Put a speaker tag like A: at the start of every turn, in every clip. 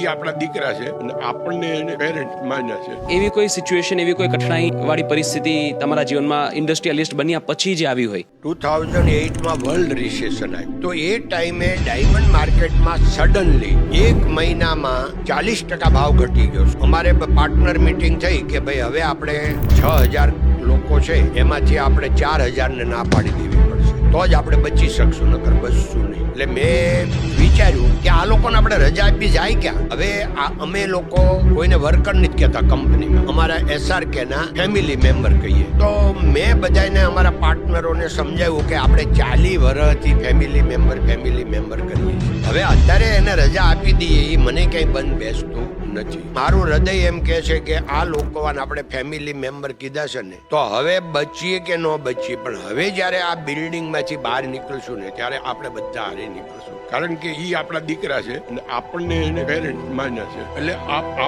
A: ઈ આપણા દીકરા છે અને આપણને એને પેરેન્ટ માન્યા છે.
B: એવી કોઈ સિચ્યુએશન એવી કોઈ કઠણાઈ વાળી પરિસ્થિતિ તમારા જીવનમાં ઇન્ડસ્ટ્રીયલિસ્ટ બન્યા પછી જે આવી હોય?
A: ટુ થાઉઝન્ડ એઇટમાં વર્લ્ડ રિસેશન આવ્યું તો એ ટાઈમે ડાયમંડ માર્કેટમાં સડનલી એક મહિનામાં ચાલીસ ટકા ભાવ ઘટી ગયો અમારે પાર્ટનર મીટિંગ થઈ કે ભાઈ હવે આપણે છ હજાર લોકો છે એમાંથી આપણે ચાર હજારને ના પાડી દેવી પડશે. તો જ આપણે બચી શકશું નકર બચશું નહીં. એટલે મેં વિચાર્યું લોકોને આપણે રજા આપી જાય ક્યાં? હવે આ અમે લોકો કોઈને વર્કર નથી કહેતા કંપનીમાં અમારા એસઆરકે ના ફેમિલી મેમ્બર કહીએ. તો મેં બધાને અમારા પાર્ટનરોને સમજાવ્યું કે આપણે ચાલી વર્ષથી ફેમિલી મેમ્બર ફેમિલી મેમ્બર કરીએ હવે અત્યારે એને રજા આપી દઈએ એ મને કંઈ બંધ બેસતું નથી. મારું હૃદય એમ કહે છે કે આ લોકોને આપણે ફેમિલી મેમ્બર કીધા છે ને, તો હવે બચીએ કે ન બચીએ? પણ હવે જ્યારે આ બિલ્ડિંગમાંથી બહાર નીકળશું ને, ત્યારે આપણે બધા હારે નીકળશું. કારણ કે એ આપણા દીકરા છે અને આપણને એને પેરેન્ટ માન્યા છે. એટલે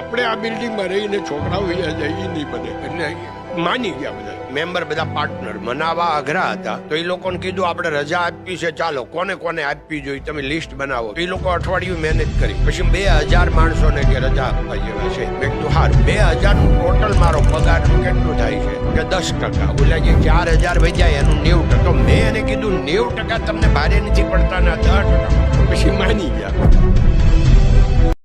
A: આપણે આ બિલ્ડિંગમાં રહીને છોકરાઓ ઈ નહીં બને. એટલે માની ગયા બધા. મેમ્બર બધા પાર્ટનર મનાવા અઘરા હતા. તો એ લોકોને કીધું, આપણે રજા આપવી છે, ચાલો, કોને કોને આપવી જોઈએ? તમે લિસ્ટ બનાવો. એ લોકો અઠવાડિયું મહેનત કરી. પછી બે હજાર માણસોને કે રજા આપવા જેવા છે. મેં કીધું, હારું, બે હજારનું ટોટલ મારો પગારનું કેટલું થાય છે? કે દસ ટકા. ઓલા જે ચાર હજાર વૈજાય એનું નેવું ટકા. મેં એને કીધું, નેવું ટકા તમને ભારે નથી પડતા, ના દસ ટકા. પછી માની ગયા.